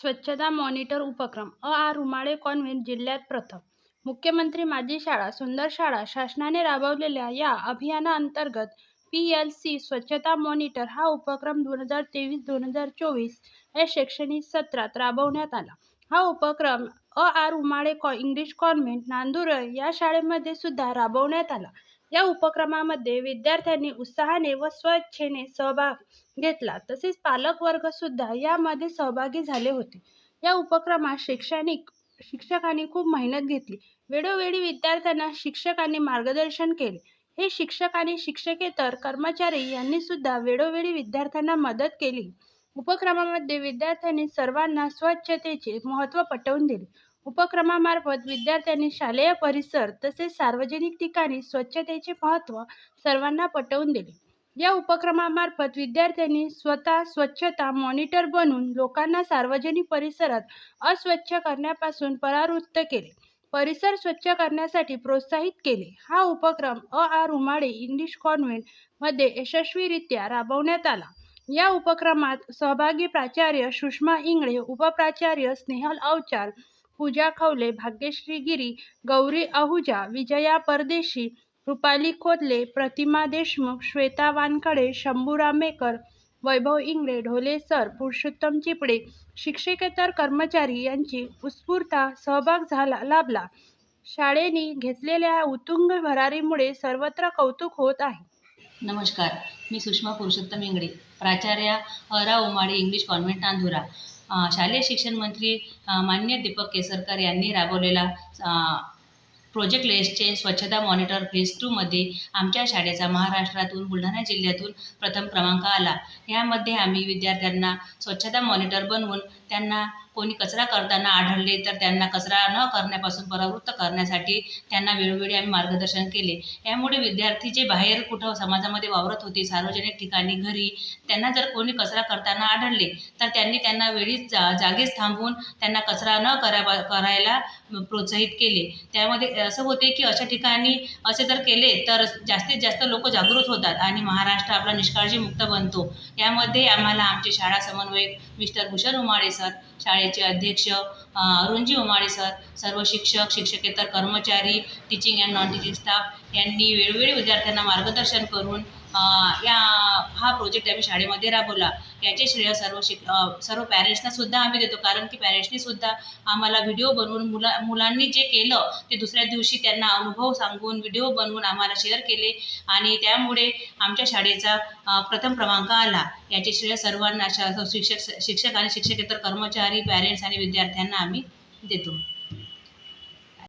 स्वच्छता मॉनिटर उपक्रम अ. आर. उमाळे कॉन्व्हेंट जिल्ह्यात प्रथम. मुख्यमंत्री माझी शाळा सुंदर शाळा शासनाने राबवलेल्या या अभियानाअंतर्गत पी एल सी स्वच्छता मॉनिटर हा उपक्रम दोन हजार तेवीस दोन हजार चोवीस या शैक्षणिक सत्रात राबवण्यात आला. हा उपक्रम अ. आर. उमाळे कॉ इंग्लिश कॉन्व्हेंट नांदुरळ या शाळेमध्ये सुद्धा राबवण्यात आला. या उपक्रमामध्ये विद्यार्थ्यांनी उत्साहाने व स्वच्छेने सहभाग घेतला. तसेच पालक वर्ग सुद्धा यामध्ये सहभागी झाले होते. या उपक्रमात शैक्षणिक शिक्षकांनी खूप मेहनत घेतली. वेळोवेळी विद्यार्थ्यांना शिक्षकांनी मार्गदर्शन केले. हे शिक्षक आणि शिक्षकेतर कर्मचारी यांनी सुद्धा वेळोवेळी विद्यार्थ्यांना मदत केली. उपक्रमामध्ये विद्यार्थ्यांनी सर्वांना स्वच्छतेचे महत्त्व पटवून दिले. उपक्रमामार्फत विद्यार्थ्यांनी शालेय परिसर तसेच सार्वजनिक ठिकाणी स्वच्छतेचे महत्त्व सर्वांना पटवून दिले. या उपक्रमामार्फत विद्यार्थ्यांनी स्वतः स्वच्छता मॉनिटर बनून लोकांना सार्वजनिक परिसरात अस्वच्छ करण्यापासून परावृत्त केले. परिसर स्वच्छ करण्यासाठी प्रोत्साहित केले. हा उपक्रम अ. आर. उमाळे इंग्लिश कॉन्व्हेंटमध्ये यशस्वीरित्या राबवण्यात आला. या उपक्रमात सहभागी प्राचार्य सुषमा इंगळे उपप्राचार्य स्नेहल अवचार पूजा खवले भाग्यश्री गिरी गौरी आहुजा विजया परदेशी रुपाली खोदले प्रतिमा देशमुख श्वेता वानखडे शंभूराम मेकर वैभव इंगळे ढोले सर पुरुषोत्तम चिपडे शिक्षकेतर कर्मचारी यांची उत्स्फूर्त सहभाग झाला लाभला. शाळेने घेतलेल्या उतुंग भरारीमुळे सर्वत्र कौतुक होत आहे. नमस्कार मी सुषमा पुरुषोत्तम इंगडे प्राचार्य अरा उमाळे इंग्लिश कॉन्व्हेंट नांदुरा शालेय शिक्षण मंत्री मान्य दीपक केसरकर यांनी राबवलेला प्रोजेक्ट लेसचे स्वच्छता मॉनिटर फेज टूमध्ये आमच्या शाळेचा महाराष्ट्रातून बुलढाणा जिल्ह्यातून प्रथम क्रमांक आला. यामध्ये आम्ही विद्यार्थ्यांना स्वच्छता मॉनिटर बनवून त्यांना कोणी कचरा करताना आढळले तर त्यांना कचरा न करण्यापासून परावृत्त करण्यासाठी त्यांना वेळोवेळी आम्ही मार्गदर्शन केले. यामुळे विद्यार्थी जे बाहेर कुठं समाजामध्ये वावरत होते सार्वजनिक ठिकाणी घरी त्यांना जर कोणी कचरा करताना आढळले तर त्यांनी त्यांना वेळीच जा जागेच थांबवून त्यांना कचरा न करा करायला प्रोत्साहित केले. त्यामध्ये असं होते की अशा ठिकाणी असे जर केले तर जास्तीत जास्त लोक जागृत होतात आणि महाराष्ट्र आपला निष्काळजीमुक्त बनतो. यामध्ये आम्हाला आमचे शाळा समन्वयक मिस्टर भूषण उमाळे सर शाळेचे अध्यक्ष अरुणजी उमाळे सर सर्व शिक्षक शिक्षकेतर कर्मचारी teaching and non teaching staff यांनी वेळोवेळी विद्यार्थ्यांना मार्गदर्शन करून या हा प्रोजेक्ट आम्ही शाळेमध्ये राबवला. याचे श्रेय सर्व शिक सर्व पॅरेंट्सनासुद्धा आम्ही देतो. कारण की पॅरेंट्सनीसुद्धा आम्हाला व्हिडिओ बनवून मुला मुलांनी जे केलं ते दुसऱ्या दिवशी त्यांना अनुभव सांगून व्हिडिओ बनवून आम्हाला शेअर केले. आणि त्यामुळे आमच्या शाळेचा प्रथम क्रमांक आला. याचे श्रेय सर्वांना शा शिक्षक शिक्षक आणि शिक्षकेतर कर्मचारी पॅरेंट्स आणि विद्यार्थ्यांना आम्ही देतो.